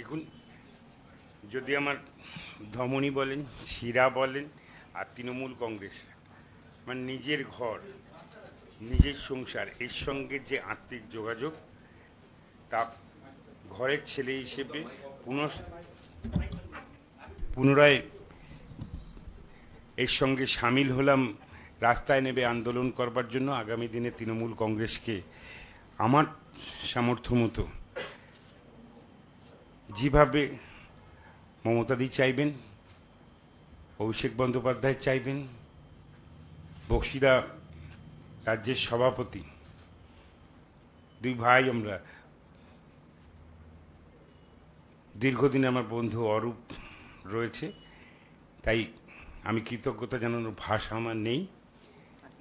দেখুন, যদি আমার ধমনী বলেন, শিরা বলেন আর তৃণমূল কংগ্রেস মানে নিজের ঘর, নিজের সংসার, এর সঙ্গে যে আত্মিক যোগাযোগ, তা ঘরের ছেলে হিসেবে পুনঃ পুনরায় এর সঙ্গে সামিল হলাম, রাস্তায় নেবে আন্দোলন করবার জন্য আগামী দিনে তৃণমূল কংগ্রেসকে আমার সামর্থ্য মতো যেভাবে মমতাদি চাইবেন, অভিষেক বন্দ্যোপাধ্যায় চাইবেন বক্সিরা রাজ্যের সভাপতি, দুই ভাই আমরা, দীর্ঘদিন আমার বন্ধু অরূপ রয়েছে, তাই আমি কৃতজ্ঞতা জানানোর ভাষা আমার নেই।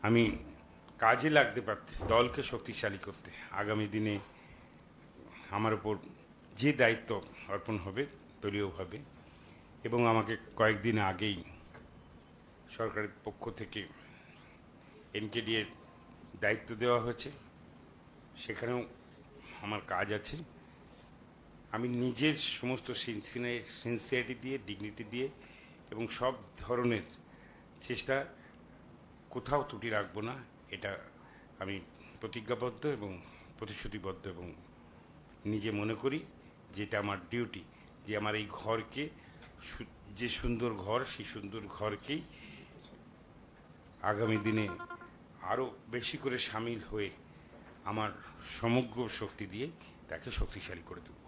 আমি কাজে লাগতে পারতে, দলকে শক্তিশালী করতে, আগামী দিনে আমার উপর যে দায়িত্ব অর্পণ হবে দলীয়ভাবে এবং আমাকে কয়েকদিন আগেই সরকারের পক্ষ থেকে এনকেডি এর দায়িত্ব দেওয়া হয়েছে। সেখানেও আমার কাজ আছে। আমি নিজের সমস্ত সিনসিয়ারিটি দিয়ে, ডিগনিটি দিয়ে, এবং সব ধরনের চেষ্টা কোথাও ত্রুটি রাখব না, এটা আমি প্রতিজ্ঞাবদ্ধ এবং প্রতিশ্রুতিবদ্ধ এবং নিজে মনে করি। যেটা আমার ডিউটি যে আমার এই ঘরকে যে সুন্দর ঘর, সেই সুন্দর ঘরকেই আগামী দিনে আরও বেশি করে সামিল হয়ে আমার সমগ্র শক্তি দিয়ে তাকে শক্তিশালী করে দেবো